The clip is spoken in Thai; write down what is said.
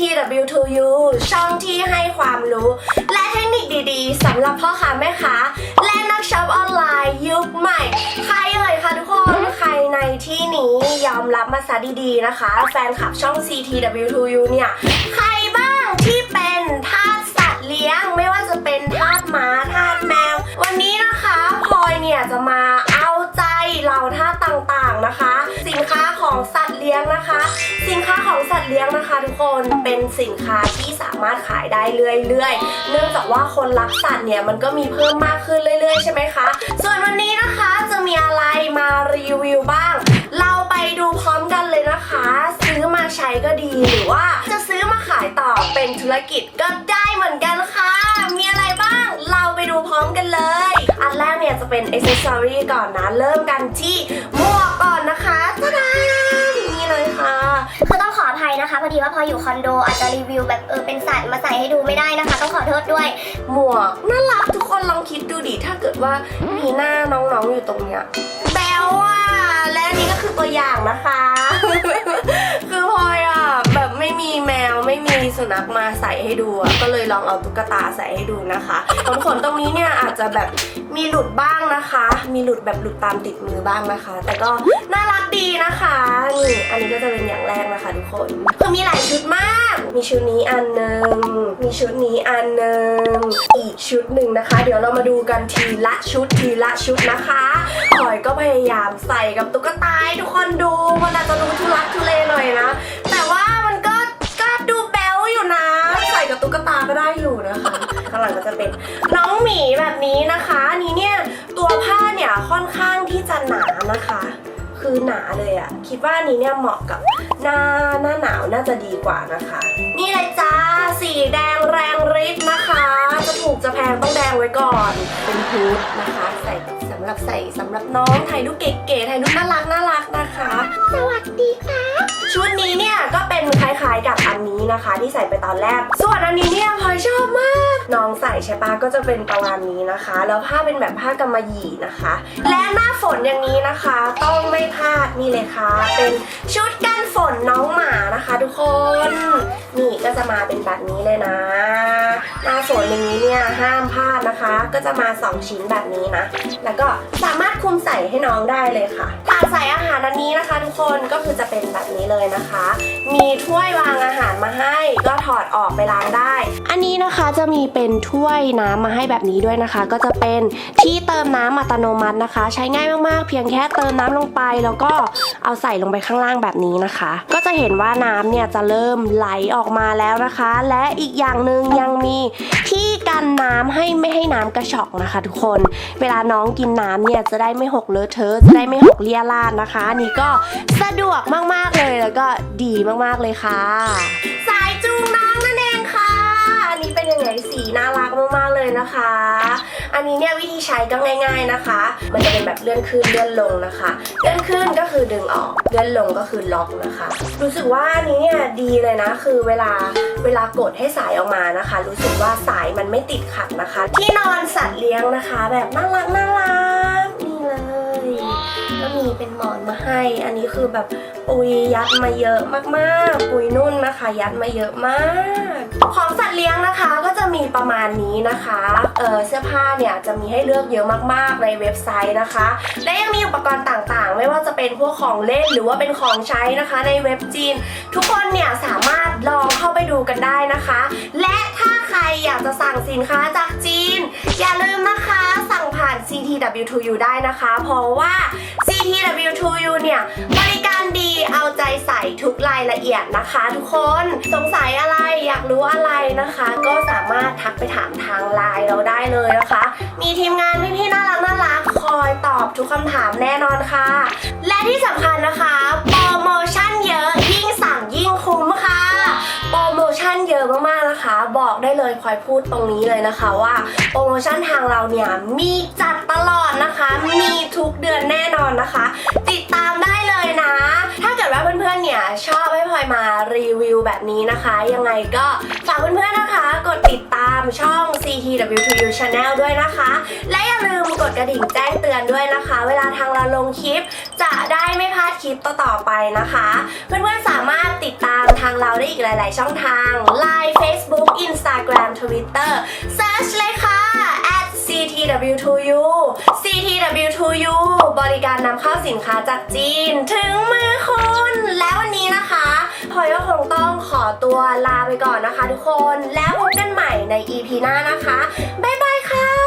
TW2U ช่องที่ให้ความรู้ และเทคนิคดีๆสำหรับพ่อค้าแม่ค้า และนักช็อปออนไลน์ยุคใหม่ ใครเอ่ยคะทุกคนใครในที่นี้ยอมรับมาซะดีๆนะคะ แฟนคลับช่อง CTW2U เนี่ย ใครบ้างที่เป็นทาสสัตว์เลี้ยง ไม่ว่าจะเป็นทาสหมาทาสแมว วันนี้นะคะพลอยเนี่ยจะมา ของสัตว์เลี้ยงนะคะ สินค้าของสัตว์เลี้ยงนะคะ ทุกคนเป็นสินค้าที่สามารถขายได้เรื่อยๆ เนื่องจากว่าคนรักสัตว์เนี่ยมันก็มีเพิ่มมากขึ้นเรื่อยๆ ใช่ไหมคะ ส่วนวันนี้นะคะจะมีอะไรมารีวิวบ้าง เราไปดูพร้อมกันเลยนะคะ ซื้อมาใช้ก็ดีหรือว่าจะซื้อมาขายต่อเป็นธุรกิจก็ได้เหมือนกันค่ะ มีอะไรบ้าง เราไปดูพร้อมกันเลย อันแรกเนี่ยจะเป็นอ c เซสซอรีก่อนนะ เริ่มกันที่หมว ว่าพออยู่คอนโดอาจจะรีวิวแบบเออเป็นสัตว์มาใส่ให้ดูไม่ได้นะคะ ต้องขอโทษด้วย หมวกน่ารักทุกคนลองคิดดูดิถ้าเกิดว่ามีหน้าน้องๆอยู่ตรงเนี้ยแบลว่ะและนี่ก็คือตัวอย่างนะคะ คือพลอยอะแบบไม่มีแมวไม่มีสุนัขมาใส่ให้ดูก็เลยลองเอาตุ๊กตาใส่ให้ดูนะคะขนขนตรงนี้เนี่ยอาจจะแบบมีหลุดบ้างนะคะ มีหลุดแบบหลุดตามติดมือบ้างนะคะ แต่ก็น่ารักดีนะคะ นี่อันนี้ก็จะเป็นอย่างแรกนะคะทุกคนคือมีหลายชุดมาก มีชุดนี้อันหนึ่งมีชุดนี้อันหนึ่งอีกชุดหนึ่งนะคะ เดี๋ยวเรามาดูกันทีละชุดทีละชุดนะคะพลอยก็พยายามใส่กับตุ๊กตาทุกคนดูมันอาจจะดูทุลักทุเลหน่อยนะ แต่ว่ามันก็ก็ดูแบ๊วอยู่นะ ใส่กับตุ๊กตาก็ได้อยู่นะคะข้างหลังก็จะเป็นน้องหมีแบบนี้นะคะนนี้เนี่ยตัวผ้าเนี่ยค่อนข้างที่จะหนานะคะ คือหนาเลยอะคิดว่านนี้เนี่ยเหมาะกับหน้าหน้าหนาวน่าจะดีกว่านะคะ นี่เลยจ้าสีแดงแรงฤทธิ์นะคะ จะถูกจะแพงต้องแดงไว้ก่อน เป็นฮูดนะคะ ใส่สำหรับใส่สำหรับน้องถ่ายรูปเก๋ๆถ่ายรูป นะคะ ที่ใส่ไปตอนแรก ส่วนอันนี้เนี่ยพลอยชอบมาก น้องใส่ใช่ปะก็จะเป็นประมาณนี้นะคะ แล้วผ้าเป็นแบบผ้ากำมะหยี่นะคะ และหน้าฝนอย่างนี้นะคะ ต้องไม่พลาดนี่เลยค่ะ เป็นชุดกันฝนน้องหมานะคะ ทุกคน นี่ก็จะมาเป็นแบบนี้เลยนะหน้าฝนอย่างนี้เนี่ยห้ามพลาดนะคะ ก็จะมา 2 ชิ้นแบบนี้นะ แล้วก็สามารถคุมใส่ให้น้องได้เลยค่ะถาดใส่อาหารอันนี้นะคะ ทุกคนก็คือจะเป็นแบบนี้เลยนะคะ มีถ้วยวางอาหารมาให้ก็ถอดออกไปล้างได้ อันนี้นะคะจะมีเป็นถ้วยน้ำมาให้แบบนี้ด้วยนะคะ ก็จะเป็นที่เติมน้ำอัตโนมัตินะคะ ใช้ง่ายมากๆ เพียงแค่เติมน้ำลงไปแล้วก็เอาใส่ลงไปข้างล่างแบบนี้นะคะ ก็จะเห็นว่าน้ำเนี่ยจะเริ่มไหลออกมาแล้วนะคะ และอีกอย่างหนึ่งยังมีที่กันน้ำให้ไม่ให้น้ำกระชอกนะคะ ทุกคน เวลาน้องกินน้ำเนี่ยจะได้ไม่หกเลอะเทอะจะได้ไม่หกเลียราดนะคะนนี้ก็สะดวกมากๆเลยแล้วก็ดีมากๆเลยค่ะ สีน่ารักมากๆเลยนะคะ อันนี้เนี่ยวิธีใช้ก็ง่าย ๆนะคะ มันจะเป็นแบบเลื่อนขึ้นเลื่อนลงนะคะ เลื่อนขึ้นก็คือดึงออกเลื่อนลงก็คือล็อกนะคะ รู้สึกว่าอันนี้เนี่ยดีเลยนะ คือเวลาเวลากดให้สายออกมานะคะ รู้สึกว่าสายมันไม่ติดขัดนะคะ ที่นอนสัตว์เลี้ยงนะคะ แบบน่ารักน่ารักนี่เลยก็มีเป็นหมอนมาให้ อันนี้คือแบบปุยยัดมาเยอะมากๆ ปุยนุ่นนะคะ ยัดมาเยอะมาก ของสัตว์ ประมาณนี้นะคะเออเสื้อผ้าเนี่ยจะมีให้เลือกเยอะมากๆในเว็บไซต์นะคะ และยังมีอุปกรณ์ต่างๆ ไม่ว่าจะเป็นพวกของเล่นหรือว่าเป็นของใช้นะคะ ในเว็บจีน ทุกคนเนี่ยสามารถลองเข้าไปดูกันได้นะคะ และถ้าใครอยากจะสั่งสินค้าจากจีน อย่าลืมนะคะ สั่งผ่าน CTW2U ได้นะคะ เพราะว่า TW2 u เนี่ยบริการดีเอาใจใส่ทุกรายละเอียดนะคะ ทุกคนสงสัยอะไรอยากรู้อะไรนะคะ ก็สามารถทักไปถามทางไลน์เราได้เลยนะคะ มีทีมงานพี่ๆน่ารักน่ารักคอยตอบทุกคำถามแน่นอนค่ะ และที่สำคัญนะคะ มชั่นเยอะมากๆนะคะ บอกได้เลยพลอยพูดตรงนี้เลยนะคะว่าโปรโมชั่นทางเราเนี่ยมีจัดตลอดนะคะ มีทุกเดือนแน่นอนนะคะ ติดตามได้ แบบนี้นะคะ ยังไงก็ฝากเพื่อนๆนะคะ กดติดตามช่อง CTW2U Channel ด้วยนะคะ และอย่าลืมกดกระดิ่งแจ้งเตือนด้วยนะคะ เวลาทางเราลงคลิป จะได้ไม่พลาดคลิปต่อๆไปนะคะ เพื่อนๆสามารถติดตามทางเราได้อีกหลาย ๆ ช่องทาง Line Facebook Instagram Twitter Search เลยค่ะ CTW2U CTW2U บริการนำเข้าสินค้าจากจีน ถึงมือคุณ แล้ววันนี้นะคะ ขอตัวลาไปก่อนนะคะทุกคน แล้วพบกันใหม่ใน EP หน้านะคะ บ๊ายบายค่ะ